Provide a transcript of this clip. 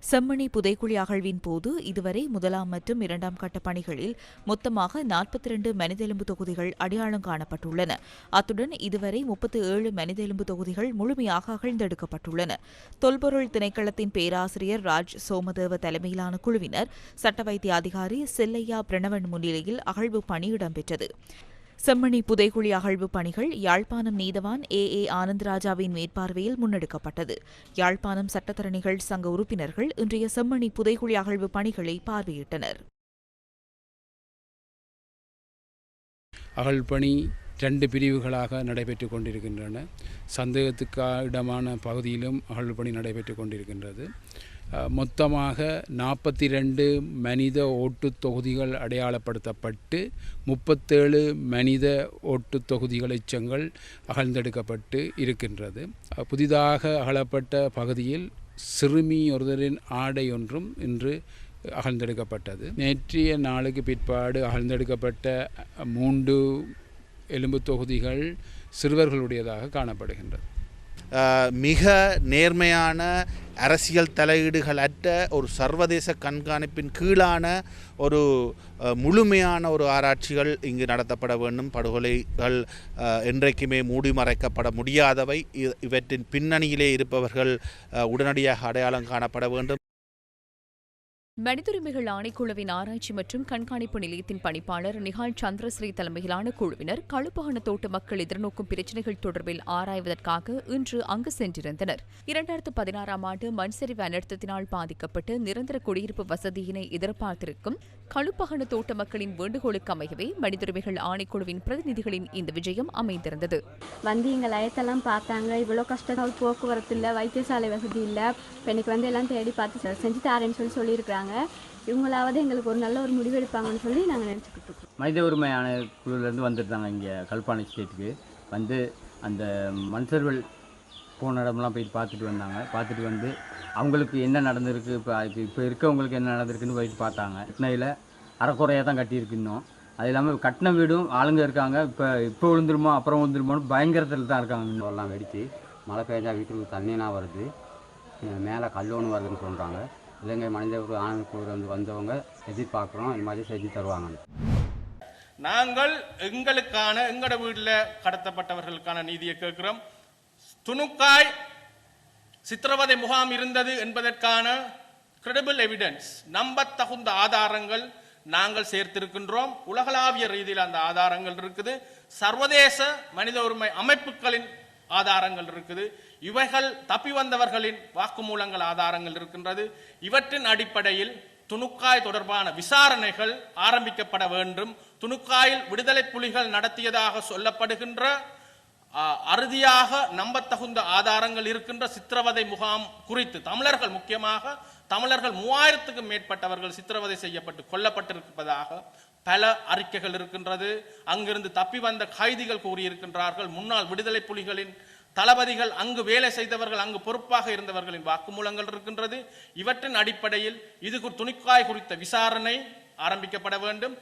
செம்மணி புதைக்குழி அகழ்வின் போது இதுவரை முதலாம் மற்றும் இரண்டாம் கட்ட பணிகளில் மொத்தமாக நாற்பத்தி இரண்டு மனிதெலும்பு தொகுதிகள் அடையாளம் காணப்பட்டுள்ளன. அத்துடன் இதுவரை முப்பத்தி ஏழு மனிதெலும்பு தொகுதிகள் முழுமையாக அகழ்ந்தெடுக்கப்பட்டுள்ளன. தொல்பொருள் திணைக்களத்தின் பேராசிரியர் ராஜ் சோமதேவ தலைமையிலான குழுவினர் சட்ட வைத்திய அதிகாரி செல்லையா பிரணவன் முன்னிலையில் அகழ்வு பணி இடம்பெற்றது செம்மணி புதைகுழி அகழ்வு பணிகள் யாழ்ப்பாணம் நீதவான் ஏ. ஏ. ஆனந்தராஜாவின் மேற்பார்வையில் முன்னெடுக்கப்பட்டது. யாழ்ப்பாணம் சட்டத்தரணிகள் சங்க உறுப்பினர்கள் இன்றைய செம்மணி புதைகுழி அகழ்வு பணிகளை பார்வையிட்டனர். அகழ்பணி ரெண்டு பிரிவுகளாக நடைபெற்று கொண்டிருக்கின்றன. சந்தேகத்துக்கு இடமான பகுதியிலும் அகழ்பணி நடைபெற்று கொண்டிருக்கின்றது. மொத்தமாக நாற்பத்தி ரெண்டு மனித ஓட்டு தொகுதிகள் அடையாளப்படுத்தப்பட்டு முப்பத்தேழு மனித ஓட்டு தொகுதிகள் எச்சங்கள் அகழ்ந்தெடுக்கப்பட்டு இருக்கின்றது. புதிதாக அகழப்பட்ட பகுதியில் சிறுமி ஒருதரின் ஆடை ஒன்றும் இன்று அகழ்ந்தெடுக்கப்பட்டது. நேற்றைய நாளுக்கு பிற்பாடு அகழ்ந்தெடுக்கப்பட்ட மூன்று எலும்பு தொகுதிகள் சிறுவர்களுடையதாக காணப்படுகின்றது. மிக நேர்மையான அரசியல் தலையீடுகள் அற்ற ஒரு சர்வதேச கண்காணிப்பின் கீழான ஒரு முழுமையான ஒரு ஆராய்ச்சிகள் இங்கு நடத்தப்பட வேண்டும். படுகொலைகள் என்றைக்குமே மூடி மறைக்கப்பட முடியாதவை. இவற்றின் பின்னணியிலே இருப்பவர்கள் உடனடியாக அடையாளம் காணப்பட வேண்டும். மனிதுரிமைகள் ஆணைக்குழுவின் ஆராய்ச்சி மற்றும் கண்காணிப்பு நிலையத்தின் பணிப்பாளர் நிகால் சந்திரஸ்ரீ தலைமையிலான குழுவினர் கழுப்பகன தோட்ட மக்கள் எதிர்நோக்கும் பிரச்சினைகள் தொடர்பில் ஆராய்வதற்காக இன்று அங்கு சென்றிருந்தனர். இரண்டாயிரத்து பதினாறாம் ஆண்டு மண்சரிவு அனர்த்தத்தினால் பாதிக்கப்பட்டு நிரந்தர குடியிருப்பு வசதியினை எதிர்பார்த்திருக்கும் கழுப்பகன தோட்ட மக்களின் வேண்டுகோளுக்கு அமையவே மனிதுரிமைகள் ஆணைக்குழுவின் பிரதிநிதிகளின் இந்த விஜயம் அமைந்திருந்தது. வந்து எங்கள் லயத்தெல்லாம் பார்த்தாங்க. இவ்வளோ கஷ்டம் போக்குவரத்து இல்லை வைத்தியசாலை வசதி இல்லை. இப்போ எனக்கு வந்து எல்லாம் தேடி பார்த்து செஞ்சு தாரேன்னு சொல்லி சொல்லியிருக்கிறாங்க. இவங்களாவது எங்களுக்கு ஒரு நல்ல ஒரு முடிவு எடுப்பாங்கன்னு சொல்லி நாங்கள் நினச்சிக்கிட்டு இருக்கோம். மனித உரிமை ஆணைய குழுவிலேருந்து வந்துருந்தாங்க இங்கே கல்பானை ஸ்டேட்டுக்கு. வந்து அந்த மன்சர்வல் போன இடம்லாம் போய் பார்த்துட்டு வந்தாங்க. பார்த்துட்டு வந்து அவங்களுக்கு என்ன நடந்திருக்கு இப்போ அதுக்கு இப்போ இருக்கவங்களுக்கு என்ன நடந்திருக்குன்னு போயிட்டு பார்த்தாங்க. சென்னையில் அறக்குறையாக தான் கட்டியிருக்கு இன்னும். அது இல்லாமல் கட்டின வீடும் ஆளுங்க இருக்காங்க. இப்போ இப்போ விழுந்துருமோ அப்புறம் விழுந்துருமோன்னு பயங்கரத்தில் தான் இருக்காங்க. இன்னும் எல்லாம் வெடித்து மழை பெஞ்சா வீட்டுக்கு தண்ணினா வருது. மேலே கல்லோன்னு வருதுன்னு சொல்கிறாங்க இலங்கை மனித உரிமை குழு வந்து வந்தவங்க எதிர்பார்க்குறோம். இந்த மாதிரி செஞ்சு தருவாங்கன்னு. நாங்கள் எங்களுக்கான எங்களோட வீட்டில் கடத்தப்பட்டவர்களுக்கான நீதியை கேட்கிறோம். துணுக்காய் சித்திரவதை முகாம் இருந்தது என்பதற்கான கிரெடிபிள் எவிடன்ஸ் நம்பத்தகுந்த ஆதாரங்கள் நாங்கள் சேர்த்திருக்கின்றோம். உலகளாவிய ரீதியில் அந்த ஆதாரங்கள் இருக்குது. சர்வதேச மனித உரிமை அமைப்புகளின் ஆதாரங்கள் இருக்குது. இவைகள் தப்பி வந்தவர்களின் வாக்குமூலங்கள் ஆதாரங்கள் இருக்கின்றது. இவற்றின் அடிப்படையில் துணுக்காய் தொடர்பான விசாரணைகள் ஆரம்பிக்கப்பட வேண்டும். துணுக்காயில் விடுதலை புலிகள் நடத்தியதாக சொல்லப்படுகின்ற அறுதியாக நம்பத்தகுந்த ஆதாரங்கள் இருக்கின்ற சித்திரவதை முகாம் குறித்து தமிழர்கள் முக்கியமாக தமிழர்கள் மூவாயிரத்துக்கும் மேற்பட்டவர்கள் சித்திரவதை செய்யப்பட்டு கொல்லப்பட்டிருப்பதாக பல அறிக்கைகள் இருக்கின்றது. அங்கிருந்து தப்பி வந்த கைதிகள் கூறியிருக்கின்றார்கள். முன்னாள் விடுதலை புலிகளின் தளபதிகள் அங்கு வேலை செய்தவர்கள் அங்கு பொறுப்பாக இருந்தவர்களின் வாக்குமூலங்கள் இருக்கின்றது. இவற்றின் அடிப்படையில் இது துணிக்காய் குறித்த விசாரணை ஆரம்பிக்கப்பட வேண்டும்.